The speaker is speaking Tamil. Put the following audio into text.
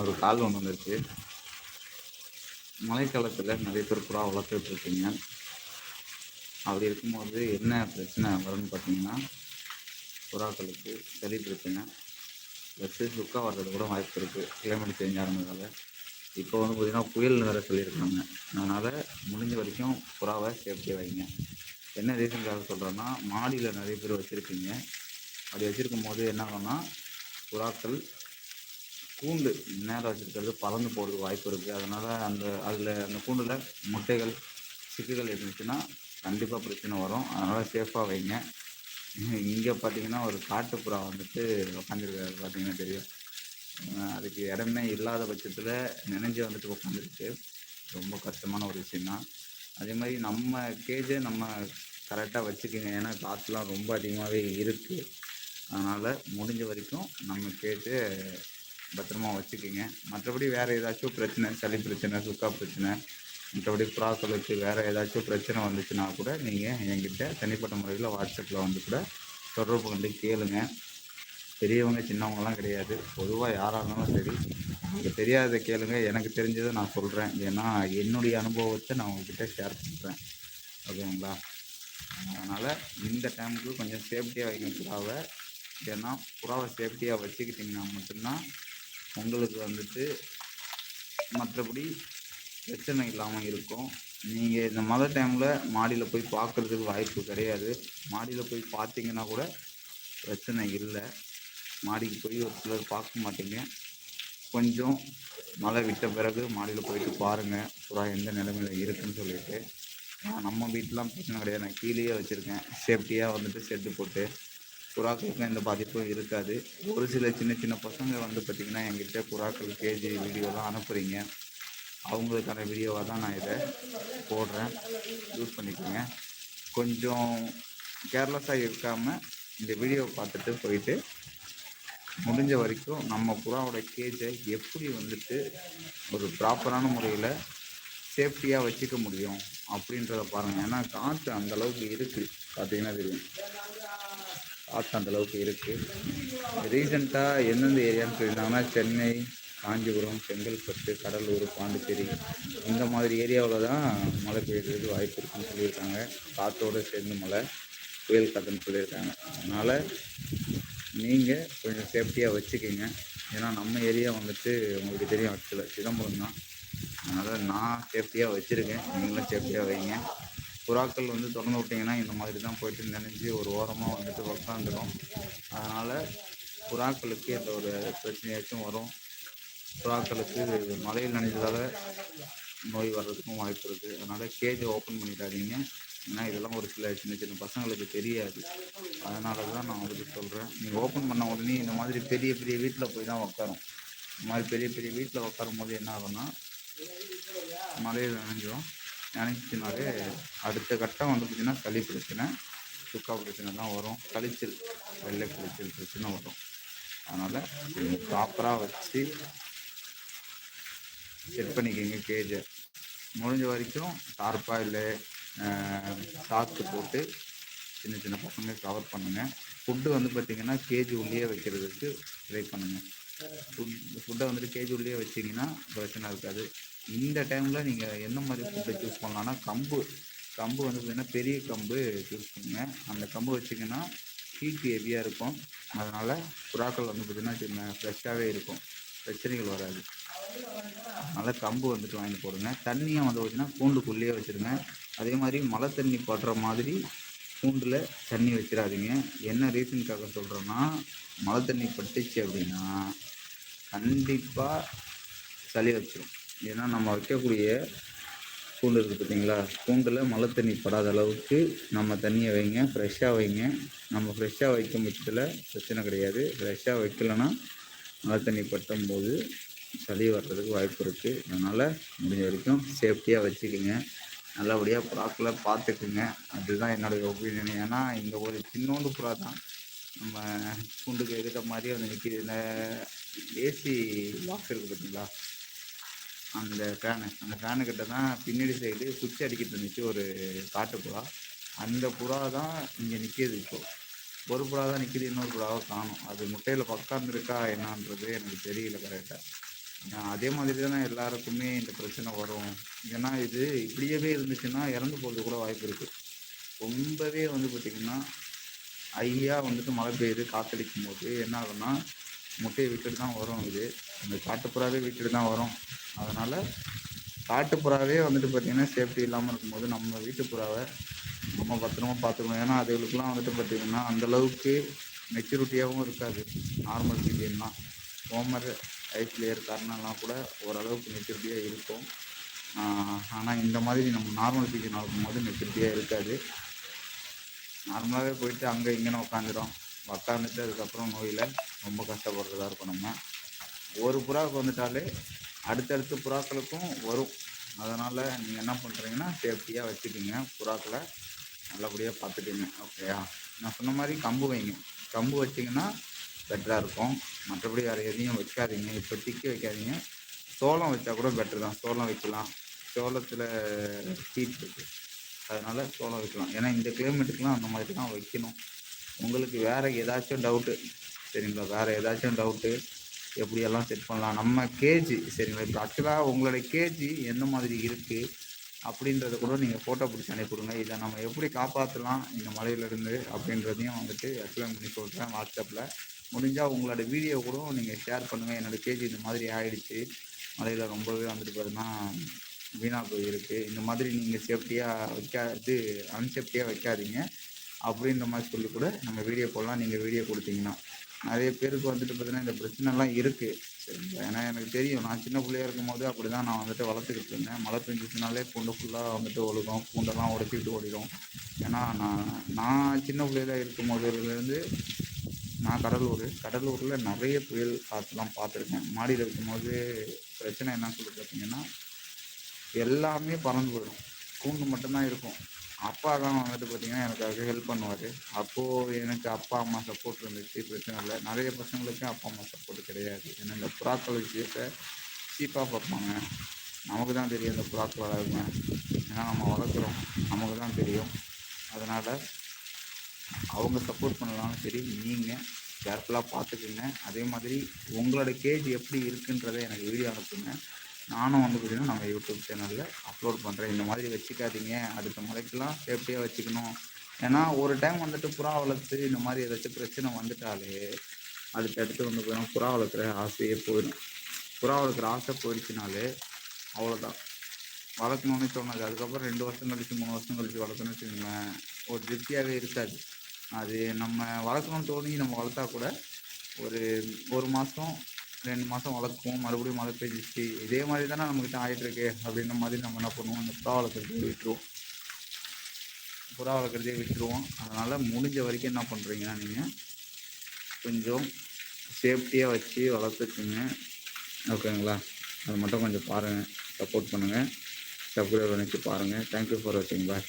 ஒரு கால் ஒன்று வந்துருச்சு. மழைக்காலத்தில் நிறைய பேர் புறா வளர்த்துட்டு இருக்கீங்க அப்படி இருக்கும்போது என்ன பிரச்சனை வரும்னு பார்த்தீங்கன்னா புறாக்களுக்கு சளி பிரச்சனை ப்ளஸ்ஸு சுக்கா வர்றது கூட வாய்ப்பு இருக்குது கிளைமேட் சேஞ்ச் ஆனதுனால. இப்போ வந்து பார்த்திங்கன்னா புயல் வேறு சொல்லியிருக்காங்க. அதனால் முடிஞ்ச வரைக்கும் புறாவை சேஃப்டியாக வைங்க. என்ன ரீசன்காக சொல்கிறேன்னா மாடியில் நிறைய பேர் வச்சுருக்கீங்க அப்படி வச்சுருக்கும் போது என்ன ஆகும்னா புறாக்கள் கூண்டு நேரம் வச்சுருக்கிறது பறந்து போகிறதுக்கு வாய்ப்பு இருக்குது அதனால் அந்த அதில் அந்த கூண்டில் முட்டைகள் சிக்குகள் இருந்துச்சுன்னா கண்டிப்பாக பிரச்சனை வரும். அதனால் சேஃபாக வைங்க. இங்கே பார்த்தீங்கன்னா ஒரு காட்டுப்புறா வந்துட்டு உட்காந்துருக்காரு பார்த்தீங்கன்னா தெரியும். அதுக்கு இடமே இல்லாத பட்சத்தில் நினைஞ்சு வந்துட்டு உட்காந்துருக்கு ரொம்ப கஷ்டமான ஒரு விஷயந்தான் அதே மாதிரி நம்ம கேஜை நம்ம கரெக்டாக வச்சுக்கோங்க. ஏன்னா காற்றுலாம் ரொம்ப அதிகமாகவே இருக்குது அதனால் முடிஞ்ச வரைக்கும் நம்ம கேட்டு பத்திரமா வச்சுக்கோங்க. மற்றபடி வேறு ஏதாச்சும் பிரச்சனை சளி பிரச்சனை சுக்கா பிரச்சனை மற்றபடி புறாக்களுக்கு வேறு ஏதாச்சும் பிரச்சனை வந்துச்சுன்னா கூட நீங்கள் என்கிட்ட தனிப்பட்ட முறையில் வாட்ஸ்அப்பில் வந்து கூட தொடர்பு கொண்டு கேளுங்க. பெரியவங்க சின்னவங்கலாம் கிடையாது. பொதுவாக யாராக இருந்தாலும் சரி உங்களுக்கு தெரியாத கேளுங்க. எனக்கு தெரிஞ்சதை நான் சொல்கிறேன் ஏன்னா என்னுடைய அனுபவத்தை நான் உங்ககிட்ட ஷேர் பண்ணுறேன் ஓகேங்களா? அதனால் இந்த டைமுக்கு கொஞ்சம் சேஃப்டியாக வைங்க புறாவை. ஏன்னா புறாவை சேஃப்டியாக வச்சுக்கிட்டிங்கன்னா மட்டும்தான் உங்களுக்கு வந்துட்டு மற்றபடி பிரச்சனை இல்லாமல் இருக்கும். நீங்கள் இந்த மழை டைமில் மாடியில் போய் பார்க்குறதுக்கு வாய்ப்பு கிடையாது. மாடியில் போய் பார்த்தீங்கன்னா கூட பிரச்சனை இல்லை. மாடிக்கு போய் ஒரு சிலர் பார்க்க மாட்டீங்க. கொஞ்சம் மழை விட்ட பிறகு மாடியில் போயிட்டு பாருங்கள் புறா எந்த நிலைமையில் இருக்குன்னு சொல்லிட்டு. நான் நம்ம வீட்டிலாம் பிரச்சனை கிடையாது. நான் கீழேயே வச்சுருக்கேன். சேஃப்டியாக வந்துட்டு செட்டு போட்டு புறாக்களுக்கும் எந்த பாதிப்பும் இருக்காது. ஒரு சில சின்ன சின்ன பசங்க வந்து பார்த்திங்கன்னா என்கிட்ட புறாக்கள் கேஜி வீடியோலாம் அனுப்புகிறீங்க அவங்களுக்கான வீடியோவாக தான் நான் இதை போடுறேன். யூஸ் பண்ணிக்கோங்க. கொஞ்சம் கேர்லெஸ்ஸாக இருக்காமல் இந்த வீடியோவை பார்த்துட்டு போயிட்டு முடிஞ்ச வரைக்கும் நம்ம புறாவோட கேஜை எப்படி வந்துட்டு ஒரு ப்ராப்பரான முறையில் சேஃப்டியாக வச்சுக்க முடியும் அப்படின்றத பாருங்கள் ஏன்னா காற்று அந்தளவுக்கு இருக்குது பார்த்தீங்கன்னா தெரியும். காற்று அந்த அளவுக்கு இருக்குது ரீசெண்டாக எந்தெந்த ஏரியான்னு சொல்லியிருந்தாங்கன்னா சென்னை காஞ்சிபுரம் செங்கல்பட்டு கடலூர் பாண்டிச்சேரி இந்த மாதிரி ஏரியாவில் தான் மழை பெய்யுறதுக்கு வாய்ப்பு இருக்குன்னு சொல்லியிருக்காங்க. காற்றோடு சேர்ந்து மழை புயல் காற்றுன்னு சொல்லியிருக்காங்க. அதனால் நீங்கள் கொஞ்சம் சேஃப்டியாக வச்சுக்கோங்க. ஏன்னா நம்ம ஏரியா வந்துட்டு உங்களுக்கு தெரியும் ஆக்சுவலாக சிதம்பரம் தான். அதனால் நான் சேஃப்டியாக வச்சுருக்கேன். நீங்களும் சேஃப்டியாக வைங்க. புறாக்கள் வந்து திறந்து விட்டிங்கன்னா இந்த மாதிரி தான் போயிட்டு நினைஞ்சு ஒரு ஓரமாக வந்துட்டு உக்காந்துடும் அதனால் புறாக்களுக்கு எந்த ஒரு பிரச்சனையாச்சும் வரும். புறாக்களுக்கு மழையில் நினைஞ்சதால் நோய் வர்றதுக்கும் வாய்ப்பு இருக்குது அதனால் கேஜை ஓப்பன் பண்ணிடாதீங்க. ஏன்னா இதெல்லாம் ஒரு சில சின்ன சின்ன பசங்களுக்கு தெரியாது. அதனால தான் நான் உங்களுக்கு சொல்கிறேன் நீங்கள் ஓப்பன் பண்ண உடனே இந்த மாதிரி பெரிய பெரிய வீட்டில் போய் தான் உட்காரும் இந்த மாதிரி பெரிய பெரிய வீட்டில் உட்காரும் போது என்ன ஆகும்னா மழையில் நினைஞ்சிடும் நினைச்சுனாலே அடுத்த கட்டம் வந்து பார்த்திங்கன்னா சளி பிரச்சனை சுக்கா பிரச்சனை தான் வரும். கழிச்சல் வெள்ளை கழிச்சல் பிரச்சனை வரும். அதனால் ப்ராப்பராக வச்சு செட் பண்ணிக்கோங்க கேஜை முடிஞ்ச வரைக்கும் டார்ப்பாக இல்லை சாக்கு போட்டு சின்ன சின்ன பசங்க கவர் பண்ணுங்கள் ஃபுட்டு வந்து பார்த்திங்கன்னா கேஜி உள்ளே வைக்கிறதுக்கு ட்ரை பண்ணுங்கள் ஃபுட் ஃபுட்டை வந்துட்டு கேஜி உள்ளே வச்சிங்கன்னா பிரச்சனை இருக்காது. இந்த டைமில் நீங்கள் என்ன மாதிரி ஃபுட்டை சூஸ் பண்ணலான்னா கம்பு. கம்பு வந்து பார்த்திங்கன்னா பெரிய கம்பு சூஸ் பண்ணுங்க. அந்த கம்பு வச்சிங்கன்னா ஹீட் ஹெவியாக இருக்கும். அதனால் புறாக்கள் வந்து பார்த்திங்கன்னா ஃப்ரெஷ்ஷாகவே இருக்கும். பிரச்சனைகள் வராது. அதனால் கம்பு வந்துட்டு வாங்கி போடுங்க. தண்ணியை வந்து பார்த்திங்கன்னா கூண்டுக்குள்ளேயே வச்சுருங்க. அதே மாதிரி மழை தண்ணி படுற மாதிரி கூண்டில் தண்ணி வச்சிடாதீங்க. என்ன ரீசனுக்காக சொல்கிறோன்னா மழை தண்ணி பட்டுச்சு அப்படின்னா கண்டிப்பாக சளி வச்சிடும் ஏன்னா நம்ம வைக்கக்கூடிய கூண்டு இருக்குது பார்த்தீங்களா? கூண்டில் மழை தண்ணி படாத அளவுக்கு நம்ம தண்ணியை வைங்க. ஃப்ரெஷ்ஷாக வைங்க. நம்ம ஃப்ரெஷ்ஷாக வைக்கும் பட்சத்தில் பிரச்சனை கிடையாது. ஃப்ரெஷ்ஷாக வைக்கலைன்னா மழை தண்ணி பட்டும் போது சளி வர்றதுக்கு வாய்ப்பு இருக்குது அதனால் முடிஞ்ச வரைக்கும் சேஃப்டியாக வச்சுக்கோங்க. நல்லபடியாக புறாக்களை பார்த்துக்குங்க. அதுதான் என்னுடைய ஒப்பீனியன் ஏன்னா இங்கே ஒரு சின்னோண்டு புறா தான் நம்ம கூண்டுக்கு எடுத்த மாதிரி வந்து நிற்கிது இந்த ஏசி பாக்ஸ் இருக்குது பார்த்தீங்களா? அந்த ஃபேனு அந்த ஃபேனு கிட்ட தான் பின்னாடி சைடு சுவிட்ச் அடிக்கிட்டு இருந்துச்சு ஒரு காட்டு புறா. அந்த புறா தான் இங்கே நிற்கிது இப்போது ஒரு புறா தான் நிற்கிது இன்னொரு புறாவை காணும். அது முட்டையில் பக்காந்துருக்கா என்னன்றது எனக்கு தெரியல கரெக்டாக அதே மாதிரி தானே எல்லாருக்குமே இந்த பிரச்சனை வரும். ஏன்னா இது இப்படியவே இருந்துச்சுன்னா இறந்து போகிறது கூட வாய்ப்பு இருக்குது ரொம்பவே வந்து பார்த்திங்கன்னா ஐயா வந்துட்டு மழை பெய்யுது காத்தடிக்கும் போது என்ன ஆகும்னா முட்டையை விட்டுட்டு தான் வரும் இது. இந்த காட்டுப்புறாவே விட்டுட்டு தான் வரும். அதனால் காட்டுப்புறாவே வந்துட்டு பார்த்திங்கன்னா சேஃப்டி இல்லாமல் இருக்கும்போது நம்ம வீட்டுப்புறாவை நம்ம பத்திரமா பார்த்துக்கணும். ஏன்னா அதுகளுக்குலாம் வந்துட்டு பார்த்திங்கன்னா அந்தளவுக்கு மெச்சூரிட்டியாகவும் இருக்காது. நார்மல் சீட்டியன்னா ஹோமர் ஐஸ்லேயர் கர்னெல்லாம் கூட ஓரளவுக்கு மெச்சூரிட்டியாக இருக்கும். ஆனால் இந்த மாதிரி நம்ம நார்மல் சீசன் வளர்க்கும்போது மெச்சூரிட்டியாக இருக்காது. நார்மலாகவே போயிட்டு அங்கே இங்கேன்னு உட்காந்துரும் உட்காந்துட்டு அதுக்கப்புறம் நோயில் ரொம்ப கஷ்டப்படுறதா இருக்கும் நம்ம. ஒரு புறாவுக்கு வந்துட்டாலே அடுத்தடுத்த புறாக்களுக்கும் வரும். அதனால் நீங்கள் என்ன பண்ணுறீங்கன்னா சேஃப்டியாக வச்சுக்கிங்க. புறாக்களை நல்லபடியாக பார்த்துக்குங்க. ஓகேயா நான் சொன்ன மாதிரி கம்பு வைங்க. கம்பு வச்சிங்கன்னா பெட்டராக இருக்கும். மற்றபடி வேறு எதையும் வைக்காதீங்க. இப்போதைக்கு வைக்காதீங்க. சோளம் வச்சா கூட பெட்டர் தான். சோளம் வைக்கலாம். சோளத்தில் ஹீட் இருக்குது அதனால் சோளம் வைக்கலாம். ஏன்னா இந்த கிலோமீட்டருக்குலாம் அந்த மாதிரி தான் வைக்கணும். உங்களுக்கு வேறு ஏதாச்சும் டவுட்டு சரிங்களா வேறு ஏதாச்சும் டவுட்டு எப்படியெல்லாம் செட் பண்ணலாம்? நம்ம கேஜி சரிங்களா இப்போ ஆக்சுவலாக உங்களுடைய கேஜி எந்த மாதிரி இருக்குது அப்படின்றத கூட நீங்கள் ஃபோட்டோ பிடிச்சி அனுப்பிவிடுங்க. இதை நம்ம எப்படி காப்பாற்றலாம் இந்த மலையிலேருந்து அப்படின்றதையும் வந்துட்டு எக்ஸ்பிளைன் பண்ணி சொல்கிறேன் வாட்ஸ்அப்பில் முடிஞ்சால் உங்களோட வீடியோ கூட நீங்கள் ஷேர் பண்ணுங்கள் என்னோடய கேஜி இந்த மாதிரி ஆகிடுச்சு மலையில் ரொம்பவே வந்துட்டு பார்த்தீங்கன்னா வீணாக போயிருக்கு. இந்த மாதிரி நீங்கள் சேஃப்டியாக வைக்கா இது அன்சேஃப்டியாக வைக்காதீங்க. அப்படின்ற மாதிரி சொல்லி கூட நம்ம வீடியோ போடலாம். நீங்கள் வீடியோ கொடுத்தீங்கன்னா. நிறைய பேருக்கு வந்துட்டு பார்த்தீங்கன்னா இந்த பிரச்சனைலாம் இருக்குது சரிங்களா ஏன்னா எனக்கு தெரியும். நான் சின்ன பிள்ளையா இருக்கும்போது அப்படி தான் நான் வந்துட்டு வளர்த்துக்கிட்டு இருந்தேன். மழை பெஞ்சிச்சுனாலே பூண்டு ஃபுல்லாக வந்துட்டு ஒழுகும். பூண்டெல்லாம் உடச்சிக்கிட்டு ஓடிடும். ஏன்னா நான் நான் சின்ன பிள்ளையில இருக்கும் போதுலேருந்து நான் கடலூர் கடலூரில் நிறைய புயல் காற்றுலாம் பார்த்துருக்கேன். மாடியில் இருக்கும்போது பிரச்சனை என்ன சொல்லி பார்த்தீங்கன்னா எல்லாமே பறந்து போயிடும். கூண்டு மட்டும்தான் இருக்கும். அப்பா தான் வந்துட்டு பார்த்தீங்கன்னா எனக்காக ஹெல்ப் பண்ணுவார். அப்போது எனக்கு அப்பா அம்மா சப்போர்ட் இருந்துச்சு பிரச்சனை இல்லை. நிறைய பசங்களுக்கு அப்பா அம்மா சப்போர்ட் கிடையாது. ஏன்னா இந்த புறாக்கள் விஷயத்தை சீப்பாக பார்ப்பாங்க. நமக்கு தான் தெரியும் இந்த புறாக்கள் வளருங்க. ஏன்னா நம்ம வளர்க்குறோம். நமக்கு தான் தெரியும். அதனால் அவங்க சப்போர்ட் பண்ணலாம்னு சரி நீங்கள் கேர்ஃபுல்லாக பார்த்துக்குங்க. அதே மாதிரி உங்களோட கேஜ் எப்படி இருக்குன்றதை எனக்கு வீடியோ அனுப்புங்க. நானும் வந்து பார்த்தீங்கன்னா நம்ம யூடியூப் சேனலில் அப்லோட் பண்ணுறேன் இந்த மாதிரி வச்சுக்காதீங்க. அடுத்த முறைக்கெல்லாம் சேஃப்டியாக வச்சுக்கணும். ஏன்னா ஒரு டைம் வந்துட்டு புறா வளர்த்து இந்த மாதிரி ஏதாச்சும் பிரச்சனை வந்துட்டாலே அடுத்தடுத்து வந்து பார்த்தீங்கன்னா புறா வளர்க்குற ஆசையே போயிடும். புறா வளர்க்குற ஆசை போயிடுச்சுனாலே அவ்வளோதான் வளர்க்கணும்னு சொன்னது அதுக்கப்புறம் ரெண்டு வருஷம் கழிச்சு மூணு வருஷம் கழிச்சு வளர்க்கணும்னு வச்சுக்கோங்களேன் ஒரு திருப்தியாகவே இருக்காது. அது நம்ம வளர்க்கணும்னு தோணி நம்ம வளர்த்தா கூட ஒரு ஒரு மாதம் ரெண்டு மாதம் வளர்க்குவோம் மறுபடியும் மழை பெஞ்சிச்சு. இதே மாதிரி தானே நம்மக்கிட்ட ஆகிட்டுருக்கு அப்படின்ற மாதிரி நம்ம என்ன பண்ணுவோம்? அந்த புறா வளர்க்குறதே விட்டுருவோம். புறா வளர்க்குறதே விட்டுருவோம். அதனால் முடிஞ்ச வரைக்கும் என்ன பண்ணுறீங்கன்னா நீங்கள் கொஞ்சம் சேஃப்டியாக வச்சு வளர்த்துக்குங்க. ஓகேங்களா? அது மட்டும் கொஞ்சம் பாருங்கள் சப்போர்ட் பண்ணுங்கள் சப்ஸ்கிரைப் பண்ணிச்சு பாருங்கள் தேங்க்யூ ஃபார் வாட்சிங் பாய்